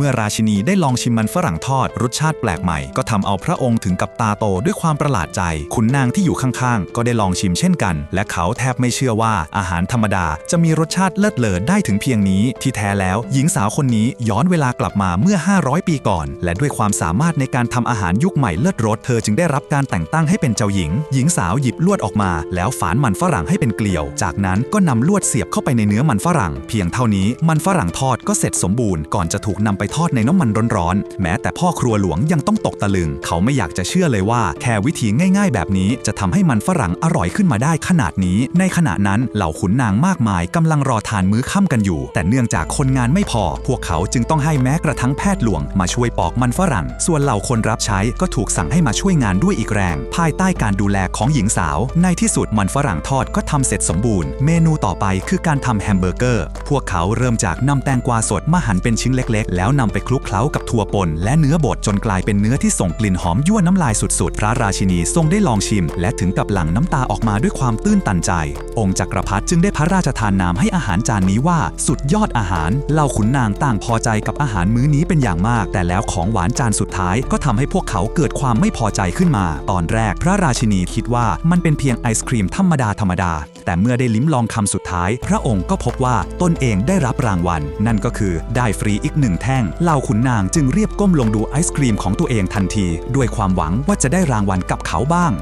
เมื่อราชินีได้ลองชิมมันฝรั่งทอดรสชาติแปลกใหม่ ก็ทำเอาพระองค์ถึงกับตาโตด้วยความประหลาดใจ ขุนนางที่อยู่ข้างๆ ก็ได้ลองชิมเช่นกัน และเขาแทบไม่เชื่อว่าอาหารธรรมดาจะมีรสชาติเลิศเลอได้ถึงเพียงนี้ ที่แท้แล้วหญิงสาวคนนี้ย้อนเวลากลับมาเมื่อ 500 ปีก่อน และด้วยความสามารถในการทำอาหารยุคใหม่เลิศรสเธอจึงได้รับการแต่งตั้งให้เป็นเจ้าหญิง หญิงสาวหยิบลวดออกมา แล้วฝานมันฝรั่งให้เป็นเกลียว จากนั้นก็นำลวดเสียบเข้าไปในเนื้อมันฝรั่ง เพียงเท่านี้มันฝรั่งทอดก็เสร็จสมบูรณ์ก่อนจะถูกนำไปทอดในน้ำมันร้อนๆ แม้แต่พ่อครัวหลวงยังต้องตกตะลึง เขาไม่อยากจะเชื่อเลยว่า แค่วิธีง่ายๆ แบบนี้จะทำให้มันฝรั่งอร่อยขึ้นมาได้ขนาดนี้ ในขณะนั้นเหล่าขุนนางมากมายกำลังรอทานมื้อค่ำกันอยู่ แต่เนื่องจากคนงานไม่พอ พวกเขาจึงต้องให้แม้กระทั่งแพทย์หลวงมาช่วยปอกมันฝรั่ง ส่วนเหล่าคนรับใช้ก็ถูกสั่งให้มาช่วยงานด้วยอีกแรง ภายใต้การดูแลของหญิงสาว ในที่สุดมันฝรั่งทอดก็ทำเสร็จสมบูรณ์ เมนูต่อไปคือการทำแฮมเบอร์เกอร์ พวกเขาเริ่มจากนำแตงกวาสดมาหั่นเป็นชิ้นเล็ก ๆ แล้วนำไปคลุกเคล้ากับถั่วป่นและเนื้อบดจนกลายเป็นเนื้อที่ส่งกลิ่นหอมยั่วน้ำลายสุดๆ พระราชินีทรงได้ลองชิม และถึงกับหลั่งน้ำตาออกมาด้วยความตื้นตันใจ องค์จักรพรรดิจึงได้พระราชทานนามให้อาหารจานนี้ว่า สุดยอดอาหารเหล่าขุนนางต่างพอใจกับอาหารมื้อนี้เป็นอย่างมาก แต่แล้วของหวานจานสุดท้ายก็ทำให้พวกเขาเกิดความไม่พอใจขึ้นมา ตอนแรกพระราชินีคิดว่ามันเป็นเพียงไอศครีมธรรมดาธรรมดา แต่เมื่อได้ลิ้มลองคำสุดท้าย พระองค์ก็พบว่าตนเองได้รับรางวัล นั่นก็คือได้ฟรีอีกหนึ่งแท่งเหล่าขุนนางจึงเรียบก้มลงดูไอศครีมของตัวเองทันที ด้วยความหวังว่าจะได้รางวัลกับเขาบ้าง